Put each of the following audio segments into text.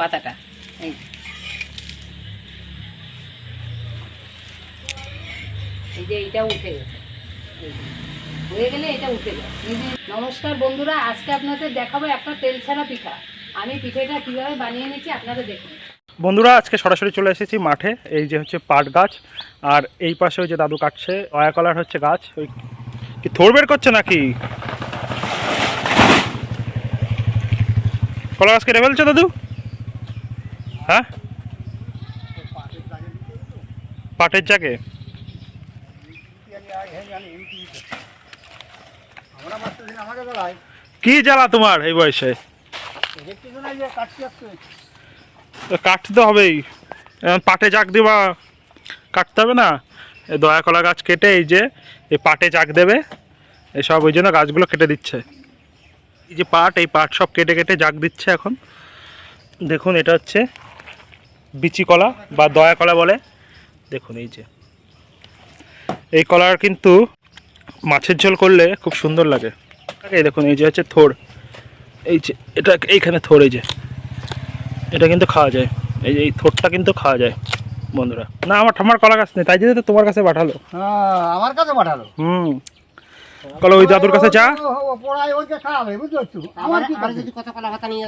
পাতাটা, এই যে। এইটা উঠে গেছে। হয়ে গেলে এটা উঠে যায় নমস্কার বন্ধুরা, আজকে আপনাদের দেখাবো একটা তেল ছাড়া পিঠা। আমি পিঠেটা কীভাবে বানিয়ে নিচ্ছি আপনারা দেখুন। বন্ধুরা, আজকে সরাসরি চলে এসেছি মাঠে। এই যে হচ্ছে পাট গাছ, আর এই পাশে ওই যে দাদু কাটছে, অয়া কলার হচ্ছে গাছ। ওই কি থোর বের করছে নাকি? কলা গাছ কেটে ফেলছো দাদু? হ্যাঁ? পাটের জাগে কি জ্বালা তোমার এই বয়সে? কাটতে হবেই। পাটে জাগ দিবা, কাটতে হবে না? দয়া কলা গাছ কেটে এই যে, এই পাটে জাগ দেবে এসব ওই জন্য গাছগুলো কেটে দিচ্ছে। এই যে পাট, এই পাট সব কেটে কেটে জাগ দিচ্ছে এখন। দেখুন, এটা হচ্ছে বিচি কলা বা দয়া কলা বলে। দেখুন এই যে। এই কলার কিন্তু মাছের ঝোল করলে খুব সুন্দর লাগে। এই দেখুন এই যে হচ্ছে থোর। এই যে এটা এইখানে থোর এই যে। এটা কিন্তু খাওয়া যায়। এই যে এই থোরটা কিন্তু খাওয়া যায় বন্ধুরা। না আমার ঠাম্মার কলা গাছ নেই তাই জন্য তো তোমার কাছে পাঠালো। হ্যাঁ আমার কাছে পাঠালো। হুম। কলা ওই দাদুর কাছে যা। আমার কি নিয়ে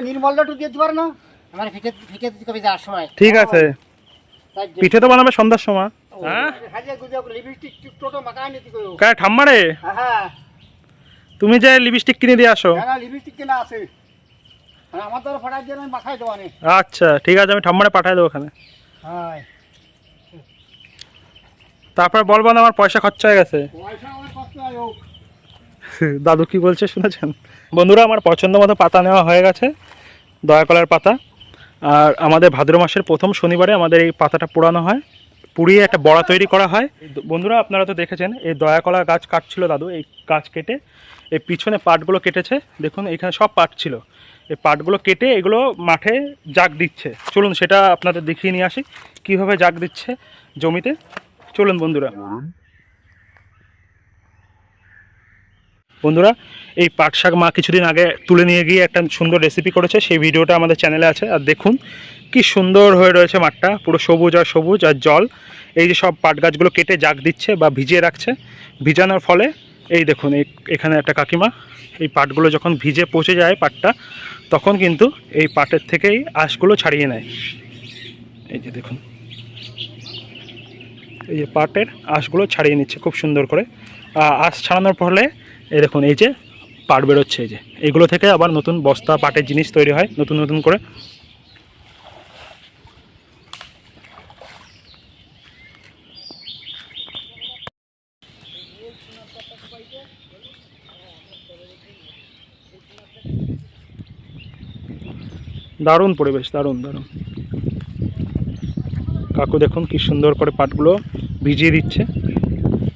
নির্মলটা একটু দিতে পারে না? আমার পিঠে পিঠে দিতে কবে যাওয়ার সময়। ঠিক আছে। পিঠে তো বানাবে সন্ধ্যার সময়। হ্যাঁ? হ্যাঁ। তুমি যে লিপস্টিক কিনে দিয়ে আসো। আচ্ছা ঠিক আছে আমি ঠাম্মারে পাঠাই দেবো ওখানে। হ্যাঁ। তারপর বলব না আমার পয়সা খরচা হয়ে গেছে। পয়সা আমার কষ্ট হোক। দাদু কি বলছে শুনেছেন? বন্ধুরা আমার পছন্দ মতো পাতা নেওয়া হয়ে গেছে। দয়া দয়াকলার পাতা। আর আমাদের ভাদ্র মাসের প্রথম শনিবারে আমাদের এই পাতাটা পোড়ানো হয়, পুড়িয়ে একটা বড়া তৈরি করা হয়। বন্ধুরা, আপনারা তো দেখেছেন, এই দয়াকলা গাছ কাটছিল দাদু, এই গাছ কেটে এই পিছনে পাটগুলো কেটেছে। দেখুন এখানে সব পাট ছিল। এই পাটগুলো কেটে এগুলো মাঠে জাগ দিচ্ছে। চলুন, সেটা আপনাদের দেখিয়ে নিয়ে আসি। কীভাবে জাগ দিচ্ছে জমিতে? চলুন, বন্ধুরা। বন্ধুরা, এই পাট শাক মা কিছুদিন আগে তুলে নিয়ে গিয়ে একটা সুন্দর রেসিপি করেছে, সেই ভিডিওটা আমাদের চ্যানেলে আছে, আর দেখুন কি সুন্দর হয়ে রয়েছে মাঠটা, পুরো সবুজ আর সবুজ আর জল। এই যে সব পাট গাছগুলো কেটে জাগ দিচ্ছে বা ভিজিয়ে রাখছে, ভিজানোর ফলে, এই দেখুন, এই এখানে একটা কাকিমা, এই পাটগুলো যখন ভিজে পচে যায় পাটটা, তখন কিন্তু এই পাটের থেকেই আঁশগুলো ছাড়িয়ে নেয়। এই যে দেখুন, এই যে পাটের আঁশগুলো ছাড়িয়ে নিচ্ছে খুব সুন্দর করে। আঁশ ছাড়ানোর ফলে এই দেখুন, এই যে পাট বেরোচ্ছে, এই যে। এগুলো থেকে আবার নতুন বস্তা, পাটের জিনিস তৈরি হয়, নতুন নতুন করে। দারুণ পরিবেশ, দারুণ দারুণ। কাকু দেখুন কি সুন্দর করে পাটগুলো ভিজিয়ে দিচ্ছে,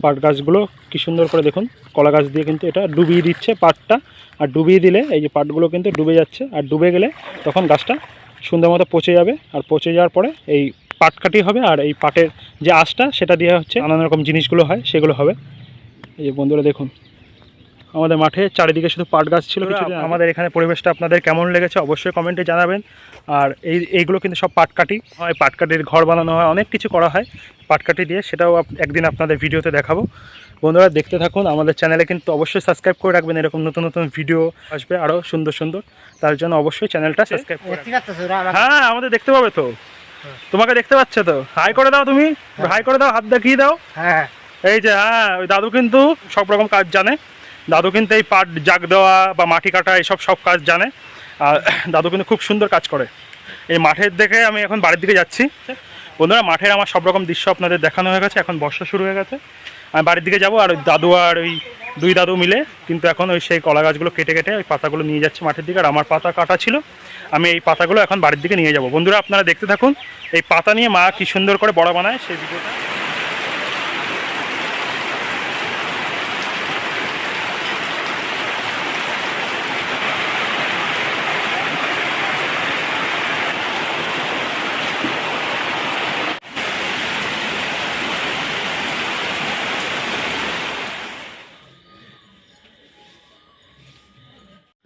পাট গাছগুলো। কি সুন্দর করে দেখুন কলা গাছ দিয়ে কিন্তু এটা ডুবিয়ে দিচ্ছে পাটটা। আর ডুবিয়ে দিলে এই যে পাটগুলো কিন্তু ডুবে যাচ্ছে আর ডুবে গেলে তখন গাছটা সুন্দর মতো পচে যাবে। আর পচে যাওয়ার পরে এই পাট কাটি হবে আর এই পাটের যে আঁশটা সেটা দিয়ে হচ্ছে নানান রকম জিনিসগুলো হয় সেগুলো হবে। এই যে বন্ধুরা দেখুন আমাদের মাঠে চারিদিকে শুধু পাট গাছ ছিল আমাদের এখানে পরিবেশটা আপনাদের কেমন লেগেছে অবশ্যই কমেন্টে জানাবেন। আর এই এইগুলো কিন্তু সব পাটকাঠি হয় পাটকাঠির ঘর বানানো হয় অনেক কিছু করা হয়। পাটকাঠি দিয়ে সেটাও একদিন আপনাদের ভিডিওতে দেখাবো। বন্ধুরা দেখতে থাকুন আমাদের চ্যানেলে কিন্তু অবশ্যই সাবস্ক্রাইব করে রাখবেন এরকম নতুন নতুন ভিডিও আসবে আরও সুন্দর সুন্দর। তার জন্য অবশ্যই চ্যানেলটা সাবস্ক্রাইব করে হ্যাঁ আমাদের দেখতে পাবে তো। তোমাকে দেখতে পাচ্ছে তো। হাই করে দাও তুমি। হাই করে দাও হাত দেখিয়ে দাও। হ্যাঁ। এই যে হ্যাঁ ওই দাদু কিন্তু সব রকম কাজ জানে। দাদু কিন্তু এই পাট জাগ দেওয়া বা মাটি কাটা এইসব সব কাজ জানে। আর দাদু কিন্তু খুব সুন্দর কাজ করে। এই মাঠের দেখে আমি এখন বাড়ির দিকে যাচ্ছি। বন্ধুরা মাঠের আমার সব রকম দৃশ্য আপনাদের দেখানো হয়ে গেছে। এখন বর্ষা শুরু হয়ে গেছে। আমি বাড়ির দিকে যাব আর ওই দাদু আর ওই দুই দাদু মিলে কিন্তু এখন ওই সেই কলা গাছগুলো কেটে কেটে ওই পাতাগুলো নিয়ে যাচ্ছে মাঠের দিকে আর আমার পাতা কাটা ছিল। আমি এই পাতাগুলো এখন বাড়ির দিকে নিয়ে যাব। বন্ধুরা, আপনারা দেখতে থাকুন, এই পাতা নিয়ে মা কি সুন্দর করে বড়া বানায় সেই ভিডিওটা।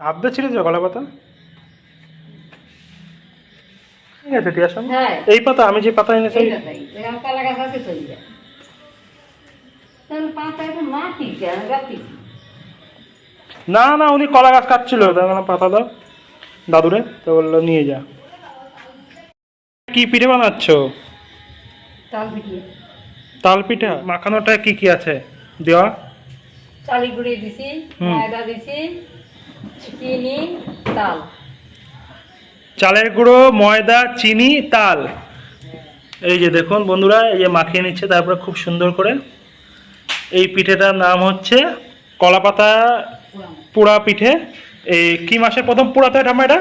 আবদা ছিল যে গলা পাতা? ঠিক আছে হ্যাঁ। এই পাতা আমি যে পাতা এনেছি। কলা না না উনি কলা গাছ কাটছিল। পাতা দাও। দাদুরে তো বলল নিয়ে যা। কি পিঠে বানাচ্ছ? তাল পিঠা। মাখানোটা কি কি আছে? দেওয়া? চালি গুঁড়ি দিছি ময়দা দিছি চিনি তাল। চালের গুঁড়ো ময়দা চিনি তাল। এই যে দেখুন বন্ধুরা এই যে মাখিয়ে নিচ্ছে তারপরে খুব সুন্দর করে। এই পিঠেটার নাম হচ্ছে কলাপাতা পোড়া পিঠে। এই কি মাসে প্রথম পোড়াতে হয় ঠাম্মা এটা?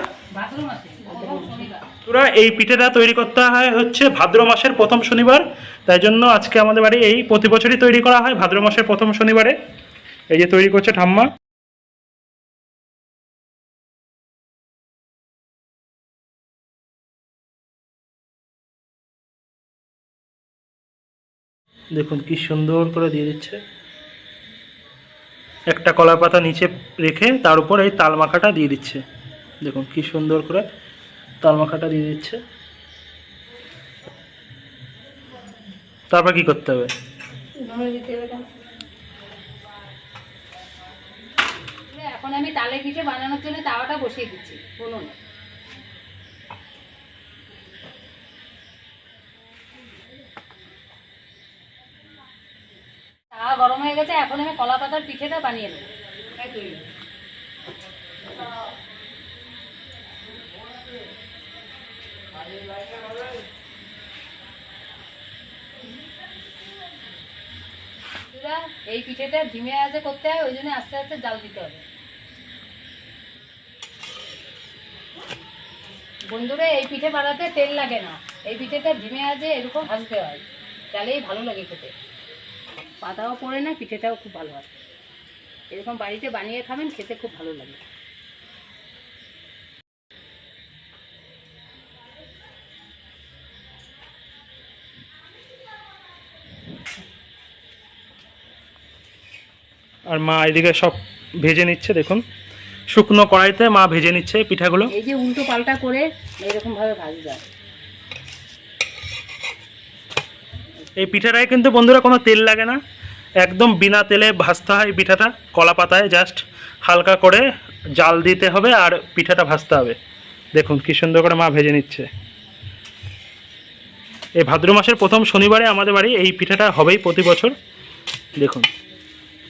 তোরা এই পিঠেটা তৈরি করতে হয় হচ্ছে ভাদ্র মাসের প্রথম শনিবার। তাই জন্য আজকে আমাদের বাড়ি এই প্রতি বছরই তৈরি করা হয় ভাদ্র মাসের প্রথম শনিবারে। এই যে তৈরি করছে ঠাম্মা। দেখুন কি সুন্দর করে দিয়ে দিচ্ছে। একটা কলা পাতা নিচে রেখে তার উপর এই তাল মাখাটা দিয়ে দিচ্ছে। দেখুন কি সুন্দর করে তাল মাখাটা দিয়ে দিচ্ছে। তারপর কি করতে হবে। এখন আমি তালে পিঠে বানানোর জন্য তাওয়াটা বসিয়ে দিচ্ছি বলুন। গরম হয়ে গেছে, এখন আমি কলা পাতার পিঠেটা বানিয়ে এই এই পিঠেটা ধিমে আজে করতে হয়, ওই জন্য আস্তে আস্তে জাল দিতে হবে। বন্ধুরা, এই পিঠে বানাতে তেল লাগে না। এই পিঠেটা ধিমে আজে এরকম ভাজতে হয়। তাহলেই ভালো লাগে খেতে। পাতাও পড়ে না পিঠেটাও খুব ভালো হয়। এরকম বাড়িতে বানিয়ে খাবেন খেতে খুব ভালো লাগে। আর মা এদিকে সব ভেজে নিচ্ছে দেখুন। শুকনো কড়াইতে মা ভেজে নিচ্ছে পিঠাগুলো। এই যে উল্টো পাল্টা করে এরকম ভাবে ভাজতে হয় এই পিঠাটায় কিন্তু বন্ধুরা কোনো তেল লাগে না। একদম বিনা তেলে ভাজতে হয় পিঠাটা কলা পাতায় জাস্ট হালকা করে জাল দিতে হবে আর পিঠাটা ভাজতে হবে। দেখুন কি সুন্দর করে মা ভেজে নিচ্ছে। এই ভাদ্র মাসের প্রথম শনিবারে আমাদের বাড়ি এই পিঠাটা হবেই প্রতি বছর। দেখুন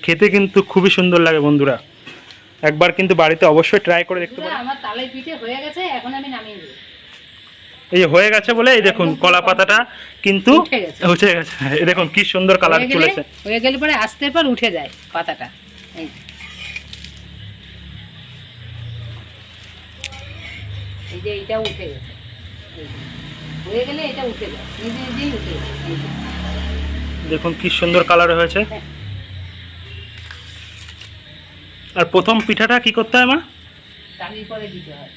খেতে কিন্তু খুবই সুন্দর লাগে বন্ধুরা। একবার কিন্তু বাড়িতে অবশ্যই ট্রাই করে দেখতে পারেন। আমার তালের পিঠে হয়ে গেছে এখন আমি নামিয়ে এই হয়ে গেছে বলে এই দেখুন কলা পাতাটা কিন্তু উঠে গেছে। এই দেখুন কি সুন্দর কালার চলেছে হয়ে গেলে পরে আস্তে পর উঠে যায় পাতাটা। এই যে। এই এইটা উঠে গেছে। হয়ে গেলে এটা উঠে যায়। নিজে নিজেই উঠে দেখুন কি সুন্দর কালার হয়েছে। হ্যাঁ। আর প্রথম পিঠাটা কি করতে হয় মা? পরে দিতে হয়।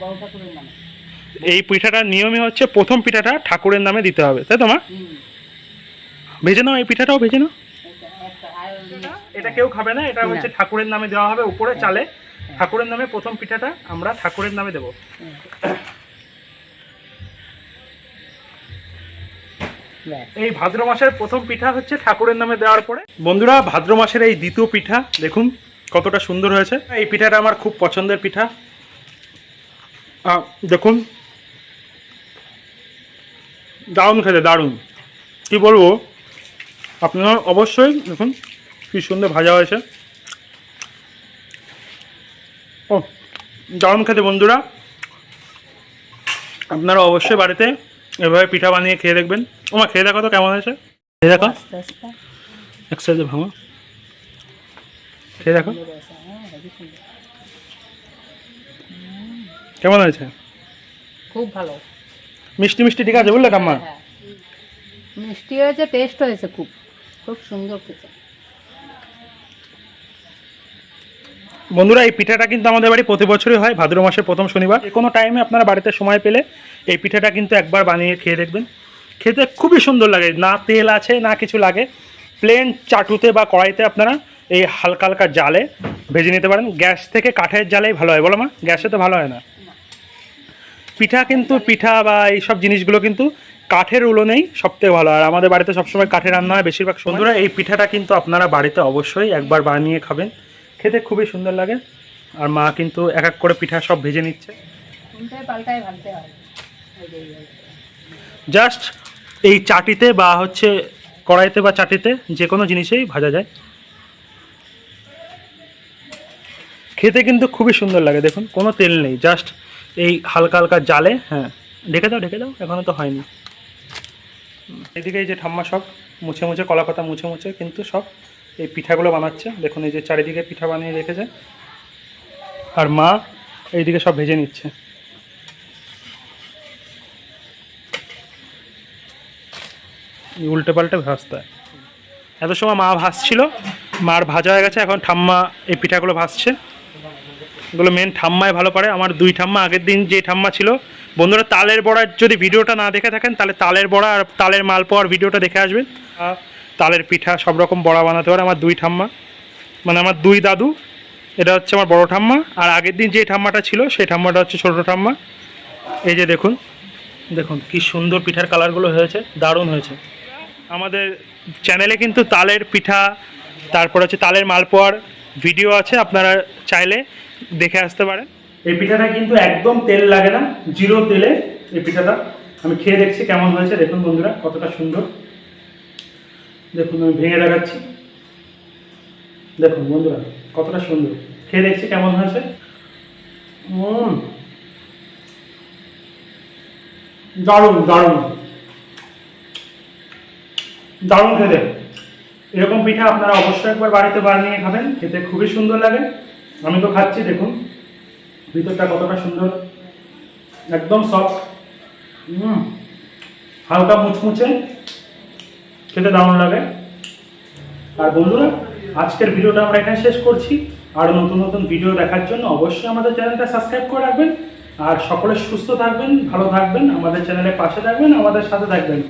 বড় ঠাকুরের নামে এই পিঠাটার নিয়মই হচ্ছে প্রথম পিঠাটা ঠাকুরের নামে দিতে হবে তাই তো মা? হুম ভেজে নাও এই পিঠাটাও ভেজে নাও। এটা কেউ খাবে না এটা হচ্ছে ঠাকুরের নামে দেওয়া হবে উপরে চালে। ঠাকুরের নামে প্রথম পিঠাটা আমরা ঠাকুরের নামে দেবো। এই ভাদ্র মাসের প্রথম পিঠা হচ্ছে ঠাকুরের নামে দেওয়ার পরে। বন্ধুরা ভাদ্র মাসের এই দ্বিতীয় পিঠা দেখুন কতটা সুন্দর হয়েছে। এই পিঠাটা আমার খুব পছন্দের পিঠা। আহ, দেখুন দারুণ খেতে, দারুণ। কি বলব? আপনারা অবশ্যই দেখুন কি সুন্দর ভাজা হয়েছে। ও, দারুণ খেতে বন্ধুরা। আপনারা অবশ্যই বাড়িতে এভাবে পিঠা বানিয়ে খেয়ে দেখবেন। ওমা, খেয়ে দেখো তো কেমন হয়েছে। খেয়ে দেখো। আস্তে একসাথে ভাঙো। খেয়ে দেখো। কেমন হয়েছে? খুব ভালো। মিষ্টি মিষ্টি ঠিক আছে বুঝলে কাম্মা হ্যাঁ। মিষ্টি হয়েছে টেস্ট হয়েছে খুব। খুব সুন্দর খেতে। বন্ধুরা এই পিঠাটা কিন্তু আমাদের বাড়ি প্রতি বছরই হয় ভাদ্র মাসের প্রথম শনিবার। যে কোনো টাইমে আপনারা বাড়িতে সময় পেলে এই পিঠাটা কিন্তু একবার বানিয়ে খেয়ে দেখবেন। খেতে খুবই সুন্দর লাগে না তেল আছে না কিছু লাগে। প্লেন চাটুতে বা কড়াইতে আপনারা এই হালকা হালকা জালে ভেজে নিতে পারেন। গ্যাস থেকে কাঠের জালেই ভালো হয় বলো মা? গ্যাসে তো ভালো হয় না। পিঠা কিন্তু পিঠা বা এইসব জিনিসগুলো কিন্তু কাঠের উলোনেই সবথেকে ভালো। আর আমাদের বাড়িতে সবসময় কাঠে রান্না হয় বেশিরভাগ বন্ধুরা এই পিঠাটা কিন্তু আপনারা বাড়িতে অবশ্যই একবার বানিয়ে খাবেন। খেতে খুবই সুন্দর লাগে। আর মা কিন্তু এক এক করে পিঠা সব ভেজে নিচ্ছে। হয়। জাস্ট এই চাটিতে বা হচ্ছে কড়াইতে বা চাটিতে যে কোনো জিনিসেই ভাজা যায়। খেতে কিন্তু খুবই সুন্দর লাগে দেখুন কোনো তেল নেই। জাস্ট এই হালকা হালকা জালে হ্যাঁ। ঢেকে দাও ঢেকে দাও এখনও তো হয়নি। এদিকে এই যে ঠাম্মা সব মুছে মুছে কলা পাতা মুছে মুছে কিন্তু সব এই পিঠাগুলো বানাচ্ছে। দেখুন এই যে চারিদিকে পিঠা বানিয়ে রেখেছে। আর মা এইদিকে সব ভেজে নিচ্ছে। উল্টে পাল্টে ভাজতে। এত সময় মা ভাজছিল, মার ভাজা হয়ে গেছে, এখন ঠাম্মা এই পিঠাগুলো ভাজছে। এগুলো মেন ঠাম্মায় ভালো পারে। আমার দুই ঠাম্মা আগের দিন যে ঠাম্মা ছিল, বন্ধুরা তালের বড়ার যদি ভিডিওটা না দেখে থাকেন, তাহলে তালের বড়া আর তালের মাল পাওয়ার ভিডিওটা দেখে আসবেন। তালের পিঠা সব রকম বড়া বানাতে পারে আমার দুই ঠাম্মা। মানে আমার দুই দাদু, এটা হচ্ছে আমার বড় ঠাম্মা। আর আগের দিন যে ঠাম্মাটা ছিল সেই ঠাম্মাটা হচ্ছে ছোটো ঠাম্মা। এই যে দেখুন দেখুন কি সুন্দর পিঠার কালারগুলো হয়েছে, দারুণ হয়েছে। আমাদের চ্যানেলে কিন্তু তালের পিঠা, তারপর হচ্ছে তালের মালপোয়ার ভিডিও আছে, আপনারা চাইলে দেখে আসতে পারেন। এই পিঠাটা কিন্তু একদম তেল লাগে না, জিরো তেলে এই পিঠাটা। আমি খেয়ে দেখছি কেমন হয়েছে, দেখুন বন্ধুরা, কতটা সুন্দর। দেখুন, আমি ভেঙে দেখাচ্ছি। দেখুন বন্ধুরা, কতটা সুন্দর। খেয়ে দেখছি কেমন হয়েছে। দারুণ দারুণ। দারুণ খেতে। এরকম পিঠা আপনারা অবশ্যই একবার বাড়িতে বানিয়ে খাবেন, খেতে খুবই সুন্দর লাগে। আমি তো খাচ্ছি, দেখুন। ভিতরটা কতটা সুন্দর। একদম সফট হালকা মুচমুচে। খেতে দারুণ লাগে। আর বন্ধুরা, আজকের ভিডিওটা আমরা এখানে শেষ করছি। আর নতুন নতুন ভিডিও দেখার জন্য অবশ্যই আমাদের চ্যানেলটা সাবস্ক্রাইব করে রাখবেন। আর সকলে সুস্থ থাকবেন, ভালো থাকবেন, আমাদের চ্যানেলের পাশে থাকবেন, আমাদের সাথে থাকবেন।